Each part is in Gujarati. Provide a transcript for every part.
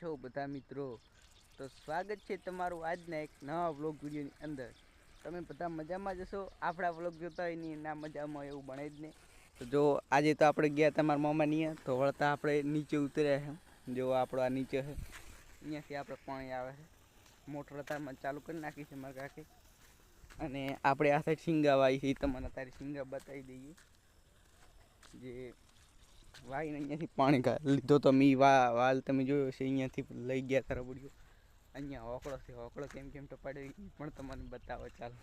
છો બધા મિત્રો? તો સ્વાગત છે તમારું આજના એક નવા વ્લોગ વિડીયોની અંદર. તમે બધા મજામાં જશો આપણા વ્લોગ જોતા હોય નહીં ના મજામાં એવું બને જ નહીં તો જો, આજે તો આપણે ગયા તમારા મામા નહીં તો વળતા આપણે નીચે ઉતર્યા છે. જો, આપણો આ નીચે છે. અહીંયાથી આપણે પાણી આવે છે. મોટર તારમાં ચાલુ કરી નાખી છે મારા કાકે. અને આપણે આ સાઈડ સિંગા વાવી છે એ તમને તારી સિંગા બતાવી દઈએ. જે વાઈને અહીંયાથી પાણી લીધો તો મી વા, વાલ તમે જોયો છે અહીંયાથી લઈ ગયા તારા બુડીઓ અહીંયા હોકળો છે હોકળો કેમ કેમ ટપાડ્યો એ પણ તમને બતાવો, ચાલો.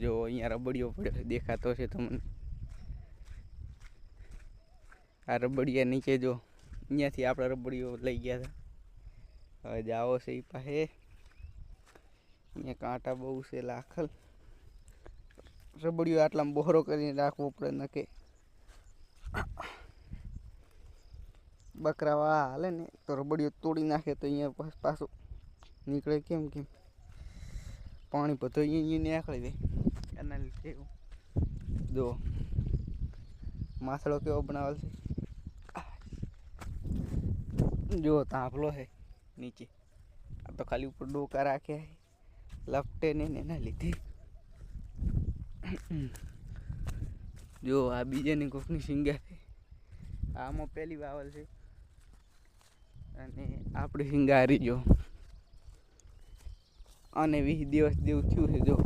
જો, અહીંયા રબડિયો પડ્યો, દેખાતો છે તમને. આ રબડિયા નીચે જો, અહીંયાથી આપણે રબડિયો લઈ ગયા હતા હવે જાઓ છે એ પાસે. અહીંયા કાંટા બહુ છે, લાખલ. રબડીઓ આટલામાં બહોરો કરીને રાખવો પડે નકે. બકરા વા હાલે ને, તો રબડિયો તોડી નાખે તો અહીંયા પાછું નીકળે કેમ કેમ? પાણી બધો અહીંયા નીકળી દે એના લીધે જો, માથડો કેવો બનાવેલ છે? જો તાંભલો છે નીચે. આ તો ખાલી ઉપર ડોકા રાખ્યા છે. લપટે ને એના લીધે. જો, આ બીજાની કોકની સિંગા આમાં પહેલી વાવલ છે. અને આપણી શિંગારી જો. અને વીસ દિવસ જેવું થયું છે, જો.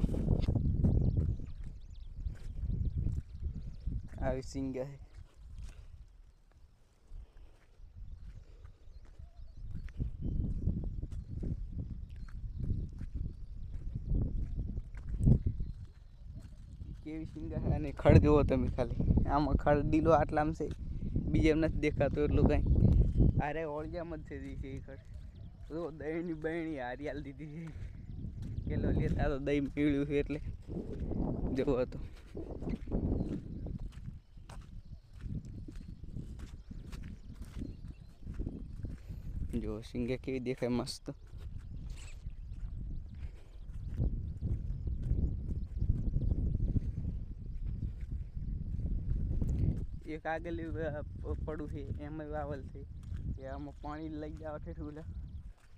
આવી સિંગા કેવી સિંગા અને ખડ જુઓ તમે ખાલી. આમાં ખડ ડીલો આટલામાં છે. બીજે એમ નથી દેખાતો એટલું કાંઈ. અરે ઓળજામાં જ જી છે એ ખડ. જો દહીંની બહેણી હારિયાલ દીધી છે. પેલો લેતા તો દહીં પીળ્યું છે એટલે. જવો હતો જો સિંગે કેવી દેખાય મસ્ત. એક આગળ પડું છે, એમાં વાવલ છે. કે આમાં પાણી લઈ જાવ ઠેઠું એટલે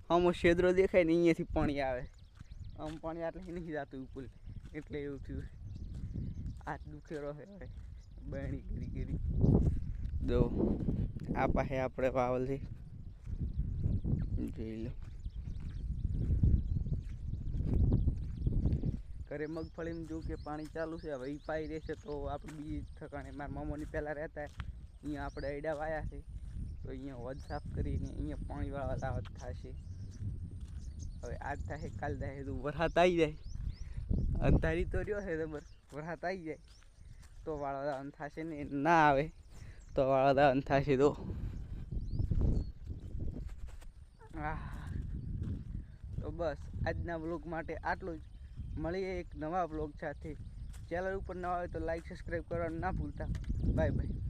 આમાં છેદરો દેખાય ને અહીંયાથી પાણી આવે. આમ પાણી આટલે નહીં જતું ઉપર એટલે એવું થયું. આ દુખેરો છે હવે. બહેણી કરી કરી જો, આ પાસે આપણે વાવલ છે. જોઈ લો. ઘરે મગફળીમાં જો કે પાણી ચાલુ છે, હવે એ પાઈ રહેશે તો આપણે બીજી ઠકાણે મારા મામાની પહેલાં રહેતા અહીંયા આપણે અડા વાયા છે, તો અહીંયા વધ સાફ કરીને અહીંયા પાણી વાળા લાવત થશે હવે આજ થાય, કાલ થાય તો વરસાદ આવી જાય. અંધારી તો રહ્યો છે જબર વરસાદ આવી જાય. તો વાળા દાવન થશે ને, ના આવે, તો વાળા દાવન થશે તો. તો બસ, આજના બ્લોગ માટે આટલું જ. મળીએ એક નવા બ્લોગ સાથે. ચેનલ ઉપર નવા આવે તો લાઈક સબસ્ક્રાઈબ કરવાનું ના ભૂલતા. Bye bye